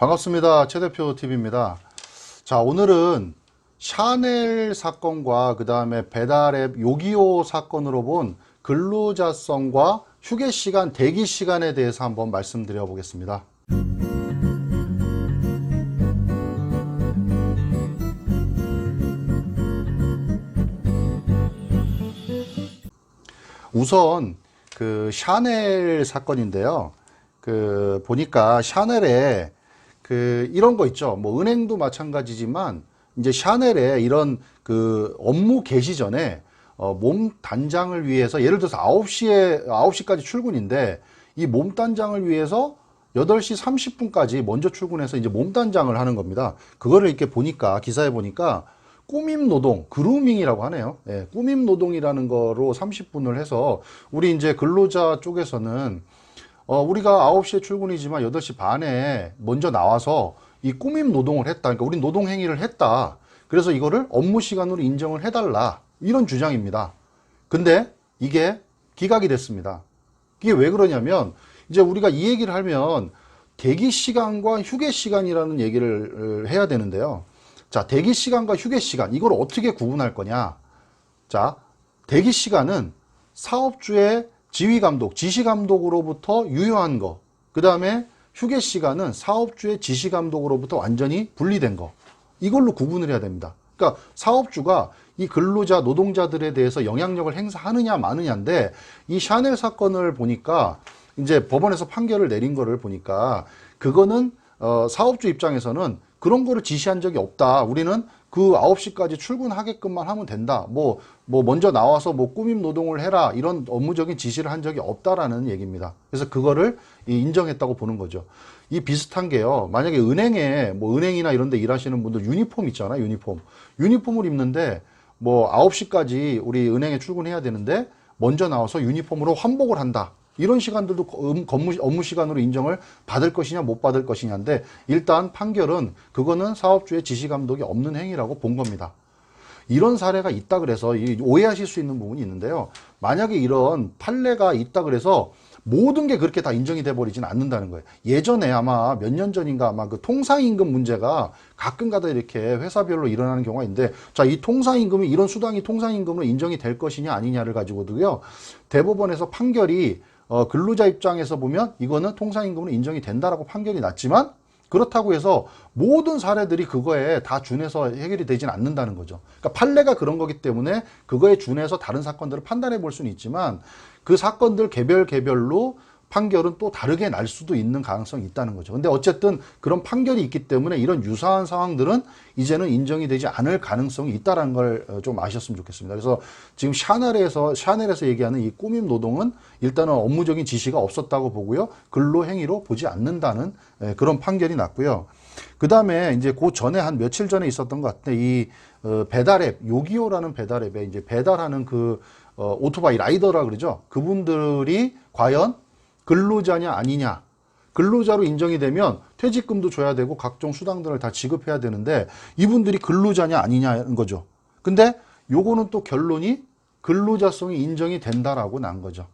반갑습니다. 최 대표 TV입니다. 자, 오늘은 샤넬 사건과 그 다음에 배달앱 요기요 사건으로 본 근로자성과 휴게 시간, 대기 시간에 대해서 한번 말씀드려 보겠습니다. 우선 그 샤넬 사건인데요. 그 보니까 샤넬에 그 이런 거 있죠. 뭐 은행도 마찬가지지만 이제 샤넬에 이런 그 업무 개시 전에 어, 몸 단장을 위해서 예를 들어서 9시에 9시까지 출근인데 이 몸 단장을 위해서 8시 30분까지 먼저 출근해서 이제 몸 단장을 하는 겁니다. 그거를 이렇게 보니까 기사에 보니까 꾸밈 노동, 그루밍이라고 하네요. 예, 꾸밈 노동이라는 거로 30분을 해서 우리 이제 근로자 쪽에서는 어, 우리가 9시에 출근이지만 8시 반에 먼저 나와서 이 꾸밈 노동을 했다. 그러니까 우리 노동 행위를 했다. 그래서 이거를 업무 시간으로 인정을 해달라. 이런 주장입니다. 근데 이게 기각이 됐습니다. 이게 왜 그러냐면 이제 우리가 이 얘기를 하면 대기 시간과 휴게 시간이라는 얘기를 해야 되는데요. 자, 대기 시간과 휴게 시간 이걸 어떻게 구분할 거냐? 자, 대기 시간은 사업주의 지휘 감독, 지시 감독으로부터 유효한 거. 그 다음에 휴게 시간은 사업주의 지시 감독으로부터 완전히 분리된 거. 이걸로 구분을 해야 됩니다. 그러니까 사업주가 이 근로자 노동자들에 대해서 영향력을 행사하느냐 마느냐인데 이 샤넬 사건을 보니까 이제 법원에서 판결을 내린 거를 보니까 그거는 어, 사업주 입장에서는 그런 거를 지시한 적이 없다. 우리는 그 9시까지 출근하게끔만 하면 된다. 뭐, 뭐, 먼저 나와서 뭐 꾸밈 노동을 해라. 이런 업무적인 지시를 한 적이 없다라는 얘기입니다. 그래서 그거를 이 인정했다고 보는 거죠. 이 비슷한 게요. 만약에 은행에, 뭐 은행이나 이런 데 일하시는 분들 유니폼 있잖아요. 유니폼. 유니폼을 입는데 뭐 9시까지 우리 은행에 출근해야 되는데 먼저 나와서 유니폼으로 환복을 한다. 이런 시간들도 음, 업무, 업무 시간으로 인정을 받을 것이냐 못 받을 것이냐인데 일단 판결은 그거는 사업주의 지시 감독이 없는 행위라고 본 겁니다. 이런 사례가 있다 그래서 이 오해하실 수 있는 부분이 있는데요. 만약에 이런 판례가 있다 그래서 모든 게 그렇게 다 인정이 돼 버리지는 않는다는 거예요. 예전에 아마 몇 년 전인가 아마 그 통상임금 문제가 가끔가다 이렇게 회사별로 일어나는 경우가 있는데 자, 이 통상임금이 이런 수당이 통상임금으로 인정이 될 것이냐 아니냐를 가지고도요. 대법원에서 판결이 어, 근로자 입장에서 보면 이거는 통상임금으로 인정이 된다라고 판결이 났지만 그렇다고 해서 모든 사례들이 그거에 다 준해서 해결이 되지는 않는다는 거죠. 그러니까 판례가 그런 거기 때문에 그거에 준해서 다른 사건들을 판단해 볼 수는 있지만 그 사건들 개별 개별로 판결은 또 다르게 날 수도 있는 가능성이 있다는 거죠. 근데 어쨌든 그런 판결이 있기 때문에 이런 유사한 상황들은 이제는 인정이 되지 않을 가능성이 있다는 걸 좀 아셨으면 좋겠습니다. 그래서 지금 샤넬에서 샤넬에서 얘기하는 이 꾸밈 노동은 일단은 업무적인 지시가 없었다고 보고요. 근로 행위로 보지 않는다는 예, 그런 판결이 났고요. 그 다음에 이제 그 전에 한 며칠 전에 있었던 것 같은데 이 어, 배달앱 요기요라는 배달앱에 이제 배달하는 그 어, 오토바이 라이더라 그러죠. 그분들이 과연 근로자냐 아니냐. 근로자로 인정이 되면 퇴직금도 줘야 되고 각종 수당들을 다 지급해야 되는데 이분들이 근로자냐 아니냐는 거죠. 근데 요거는 또 결론이 근로자성이 인정이 된다라고 난 거죠.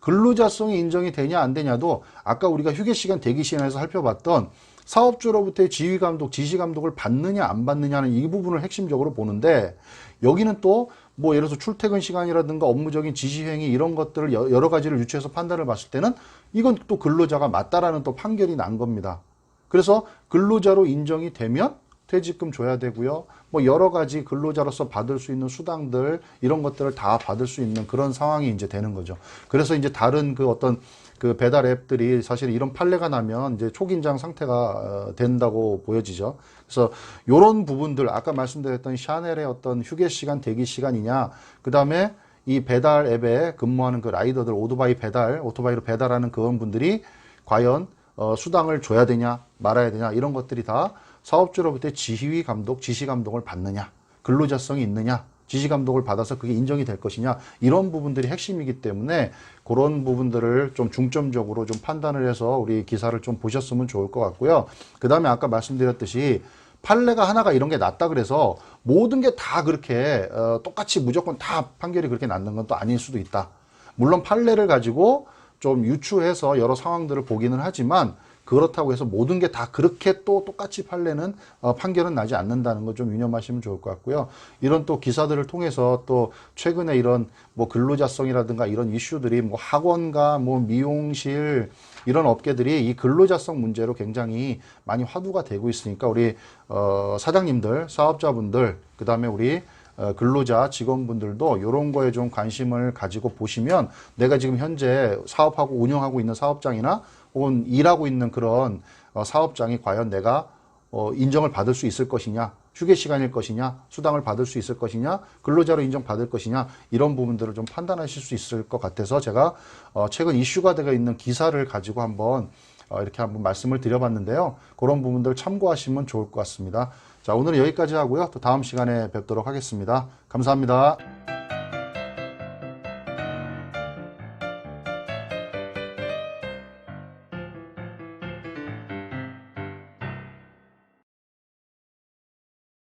근로자성이 인정이 되냐 안 되냐도 아까 우리가 휴게 시간 대기 시간에서 살펴봤던 사업주로부터의 지휘 감독, 지시 감독을 받느냐 안 받느냐는 이 부분을 핵심적으로 보는데 여기는 또 뭐 예를 들어서 출퇴근 시간이라든가 업무적인 지시 행위 이런 것들을 여- 여러 가지를 유추해서 판단을 봤을 때는 이건 또 근로자가 맞다라는 또 판결이 난 겁니다. 그래서 근로자로 인정이 되면 퇴직금 줘야 되고요. 뭐 여러 가지 근로자로서 받을 수 있는 수당들 이런 것들을 다 받을 수 있는 그런 상황이 이제 되는 거죠. 그래서 이제 다른 그 어떤 그 배달 앱들이 사실 이런 판례가 나면 이제 초긴장 상태가 어, 된다고 보여지죠. 그래서 요런 부분들 아까 말씀드렸던 샤넬의 어떤 휴게 시간, 대기 시간이냐, 그 다음에 이 배달 앱에 근무하는 그 라이더들 오토바이 배달, 오토바이로 배달하는 그런 분들이 과연 어, 수당을 줘야 되냐, 말아야 되냐 이런 것들이 다 사업주로부터 지휘 감독, 지시 감독을 받느냐, 근로자성이 있느냐, 지시 감독을 받아서 그게 인정이 될 것이냐 이런 부분들이 핵심이기 때문에 그런 부분들을 좀 중점적으로 좀 판단을 해서 우리 기사를 좀 보셨으면 좋을 것 같고요. 그 다음에 아까 말씀드렸듯이 판례가 하나가 이런 게 났다 그래서 모든 게 다 그렇게 어, 똑같이 무조건 다 판결이 그렇게 났는 건 또 아닐 수도 있다. 물론 판례를 가지고 좀 유추해서 여러 상황들을 보기는 하지만 그렇다고 해서 모든 게 다 그렇게 또 똑같이 판례는 어, 판결은 나지 않는다는 거 좀 유념하시면 좋을 것 같고요. 이런 또 기사들을 통해서 또 최근에 이런 뭐 근로자성이라든가 이런 이슈들이 뭐 학원과 뭐 미용실 이런 업계들이 이 근로자성 문제로 굉장히 많이 화두가 되고 있으니까 우리 어, 사장님들, 사업자분들, 그 다음에 우리 어, 근로자 직원분들도 이런 거에 좀 관심을 가지고 보시면 내가 지금 현재 사업하고 운영하고 있는 사업장이나 혹은 일하고 있는 그런 어, 사업장이 과연 내가 어, 인정을 받을 수 있을 것이냐, 휴게 시간일 것이냐, 수당을 받을 수 있을 것이냐, 근로자로 인정받을 것이냐 이런 부분들을 좀 판단하실 수 있을 것 같아서 제가 어, 최근 이슈가 되어 있는 기사를 가지고 한번 어, 이렇게 한번 말씀을 드려봤는데요. 그런 부분들 참고하시면 좋을 것 같습니다. 자, 오늘은 여기까지 하고요. 또 다음 시간에 뵙도록 하겠습니다. 감사합니다.